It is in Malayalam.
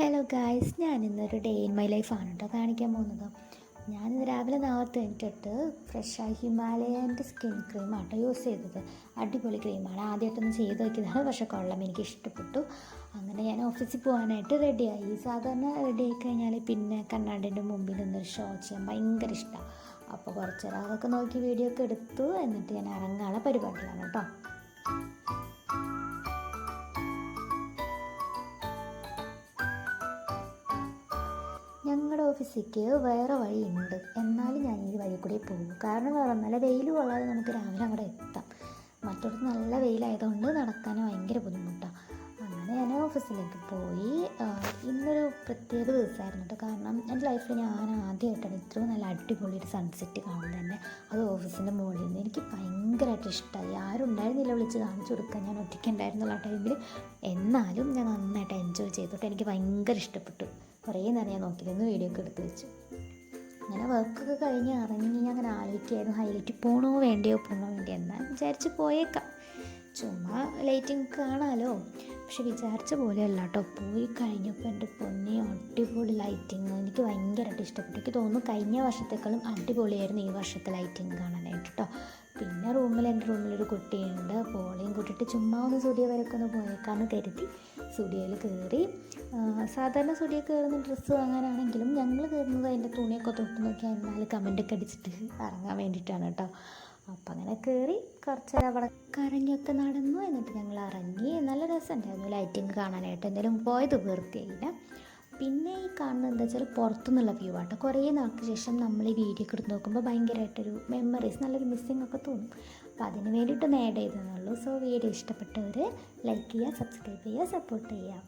ഹലോ ഗായ്സ് ഞാനിന്നൊരു ഡേ ഇൻ മൈ ലൈഫാണ് കേട്ടോ കാണിക്കാൻ പോകുന്നത്. ഞാനിന്ന് രാവിലെ നേരത്തെ എണീറ്റിട്ട് ഫ്രഷായി ഹിമാലയന്റെ സ്കിൻ ക്രീമാണ് കേട്ടോ യൂസ് ചെയ്തത്. അടിപൊളി ക്രീമാണ് ആദ്യമായിട്ടൊന്ന് ചെയ്ത് നോക്കിയതാണ്. പക്ഷേ കൊള്ളാം എനിക്ക് ഇഷ്ടപ്പെട്ടു. അങ്ങനെ ഞാൻ ഓഫീസിൽ പോകാനായിട്ട് റെഡിയായി സാധാരണ റെഡി ആയി കഴിഞ്ഞാൽ പിന്നെ കണ്ണാടിന്റെ മുമ്പിൽ നിന്നൊരു ഷോ ചെയ്യാൻ ഭയങ്കര ഇഷ്ടമാണ് അപ്പോൾ കുറച്ച് നോക്കി വീഡിയോ ഒക്കെ എടുത്തു. എന്നിട്ട് ഞാൻ ഇറങ്ങാനുള്ള പരിപാടിയിലാണ് കേട്ടോ ഓഫീസിലേക്ക് വേറെ വഴിയുണ്ട്. എന്നാലും ഞാൻ ഈ വഴി കൂടി പോകും. കാരണം വേറെ നല്ല വെയിൽ കൊള്ളാതെ നമുക്ക് രാവിലെ അവിടെ എത്താം. മറ്റൊരു നല്ല വെയിലായതുകൊണ്ട് നടക്കാൻ ഭയങ്കര ബുദ്ധിമുട്ടാണ് അങ്ങനെ ഞാൻ ഓഫീസിലേക്ക് പോയി. ഇന്നൊരു പ്രത്യേക ദിവസമായിരുന്നു കേട്ടോ. കാരണം എന്റെ ലൈഫിൽ ഞാൻ ആദ്യമായിട്ടാണ് ഇത്രയും നല്ല അടിപൊളി ഒരു സൺസെറ്റ് കാണുന്നത് തന്നെ. അത് ഓഫീസിന്റെ മുകളിൽ നിന്ന് എനിക്ക് ഭയങ്കരമായിട്ട് ഇഷ്ടമായി. ആരും ഉണ്ടായിരുന്നില്ല വിളിച്ച് കാണിച്ചു കൊടുക്കാൻ. ഞാൻ ഒറ്റയ്ക്ക് ഉണ്ടായിരുന്നുള്ള ടൈമിൽ എന്നാലും ഞാൻ നന്നായിട്ട് എൻജോയ് ചെയ്തിട്ട് എനിക്ക് ഭയങ്കര ഇഷ്ടപ്പെട്ടു. കുറേ നേരം ഞാൻ നോക്കിയിരുന്നു വീഡിയോ ഒക്കെ എടുത്ത് വെച്ചു. അങ്ങനെ വർക്കൊക്കെ കഴിഞ്ഞ് ഇറങ്ങി ഞാൻ അങ്ങനെ ആലോചിക്കുകയായിരുന്നു. ഹൈലൈറ്റ് പോകണോ വേണ്ടയോ പോകണോ വേണ്ടി എന്നാൽ വിചാരിച്ച് പോയേക്കാം. ചുമ്മാ ലൈറ്റിംഗ് കാണാമല്ലോ പക്ഷെ വിചാരിച്ച പോലെ അല്ല കേട്ടോ പോയി കഴിഞ്ഞപ്പോൾ എന്റെ പൊന്നെ അടിപൊളി ലൈറ്റിങ് എനിക്ക് ഭയങ്കരമായിട്ട് ഇഷ്ടപ്പെട്ടു. എനിക്ക് തോന്നുന്നു കഴിഞ്ഞ വർഷത്തേക്കാളും അടിപൊളിയായിരുന്നു ഈ വർഷത്തെ ലൈറ്റിങ് കാണാനായിട്ട് കേട്ടോ പിന്നെ റൂമിൽ എന്റെ റൂമിലൊരു കുട്ടിയുണ്ട്. പോളിയും കൂട്ടിയിട്ട് ചുമ്മാ ഒന്ന് സ്റ്റുഡിയോ വരെയൊക്കെ ഒന്ന് പോയേക്കാന്ന് കരുതി സ്റ്റുഡിയോയിൽ കയറി. സാധാരണ സ്റ്റുഡിയോ കയറുന്ന ഡ്രസ്സ് വാങ്ങാനാണെങ്കിലും ഞങ്ങൾ കയറുന്നത് അതിന്റെ തുണിയൊക്കെ തൊട്ട് നോക്കി എന്നാൽ കമന്റൊക്കെ അടിച്ചിട്ട് ഇറങ്ങാൻ വേണ്ടിയിട്ടാണ് കേട്ടോ. അപ്പം അങ്ങനെ കയറി കുറച്ച് അവിടെ കറങ്ങിയൊക്കെ നടന്നു. എന്നിട്ട് ഞങ്ങൾ ഇറങ്ങി. നല്ല രസമുണ്ടായിരുന്നു. ലൈറ്റിങ് കാണാനായിട്ട്. എന്തായാലും പോയത് വൃത്തിയായില്ല. പിന്നെ ഈ കാണുന്നത് എന്താ വെച്ചാൽ പുറത്തുനിന്നുള്ള വ്യൂ ആട്ടോ. കുറേ നാൾക്ക് ശേഷം നമ്മൾ ഈ വീഡിയോ ഒക്കെ എടുത്ത് നോക്കുമ്പോൾ ഭയങ്കരമായിട്ടൊരു മെമ്മറീസ് നല്ലൊരു മിസ്സിങ് ഒക്കെ തോന്നും. അപ്പോൾ അതിന് വേണ്ടിയിട്ടൊന്ന് ആഡ് സോ വീഡിയോ ഇഷ്ടപ്പെട്ടവർ ലൈക്ക് ചെയ്യുക സബ്സ്ക്രൈബ് ചെയ്യുക സപ്പോർട്ട് ചെയ്യുക.